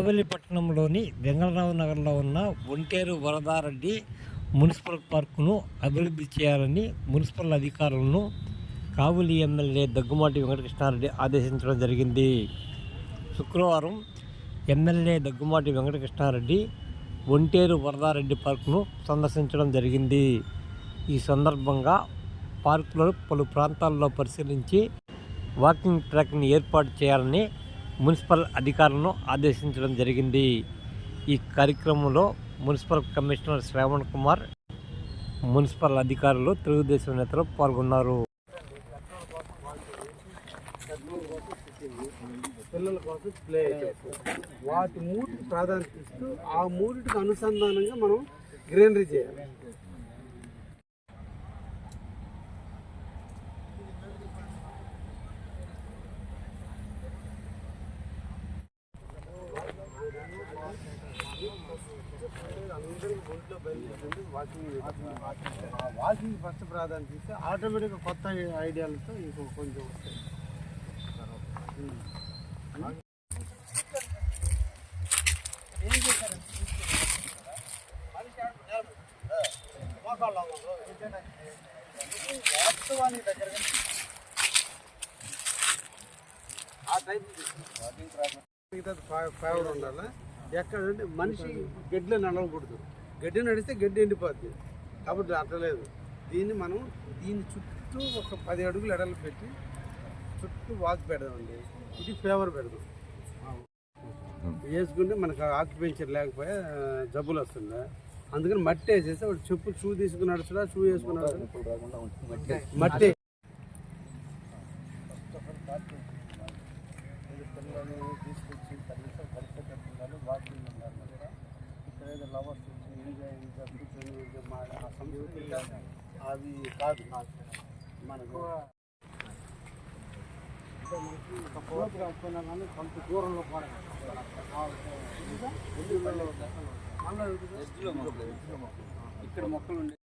కావలి పట్టణంలోని వెంగళరావు నగర్లో ఉన్న ఒంటేరు వరదారెడ్డి మున్సిపల్ పార్కును అభివృద్ధి చేయాలని మున్సిపల్ అధికారులను కావలి ఎమ్మెల్యే దగ్గుమాటి వెంకటకృష్ణారెడ్డి ఆదేశించడం జరిగింది. శుక్రవారం ఎమ్మెల్యే దగ్గుమాటి వెంకటకృష్ణారెడ్డి ఒంటేరు వరదారెడ్డి పార్కును సందర్శించడం జరిగింది. ఈ సందర్భంగా పార్కులో పలు ప్రాంతాల్లో పరిశీలించి వాకింగ్ ట్రాక్ని ఏర్పాటు చేయాలని మున్సిపల్ అధికారులను ఆదేశించడం జరిగింది. ఈ కార్యక్రమంలో municipal commissioner Shravan Kumar municipal అధికారులు తెలుగుదేశం నేతలు పాల్గొన్నారు. పిల్లల కోసం ప్లే వాటి మూడు ప్రాధాన్యత ఇస్తూ ఆ మూడిటికి అనుసంధానంగా మనం గ్రీనరీ చేయాలి. వాకింగ్ ఫస్ట్ ప్రాధాన్యత ఇస్తే ఆటోమేటిక్గా కొత్త ఐడియాలతో ఇంకో కొంచెం వస్తాయి. వాస్తవానికి దగ్గర ఆ టైప్ మిగతా ఫేవర్ ఉండాలి? ఎక్కడంటే మనిషి గడ్డిలో నడవకూడదు. గడ్డి నడిస్తే గడ్డి ఎండిపోద్ది. కాబట్టి అట్లేదు దీన్ని మనం దీని చుట్టూ ఒక పది అడుగులు ఎడలు పెట్టి చుట్టూ వాక్ పెడదామండి. ఇది ఫేవర్ పెడదాం. వేసుకుంటే మనకు ఆక్యుపెన్చర్ లేకపోయా జబ్బులు వస్తుంది? అందుకని మట్టి వేసేస్తే వాడు చెప్పు షూ తీసుకుని నడుచుడా షూ వేసుకున్నాడు. మట్టి. తీసుకొచ్చి కనీసం కలిసేటట్టున్నారు వాకింగ్ ఉన్నారు ఇక్కడ ఏదో లవర్స్ వచ్చి ఎంజాయ్ ఎంజాయ్ కూర్చొని ఎంజాయ్ మా ఆ సంస్కృతి అవి కాదు. మనకు అంటే మనకి ఒక ప్రోగ్రామ్ పోయినా కానీ కొంత దూరంలో కూడా ఇక్కడ మొక్కలు ఉండే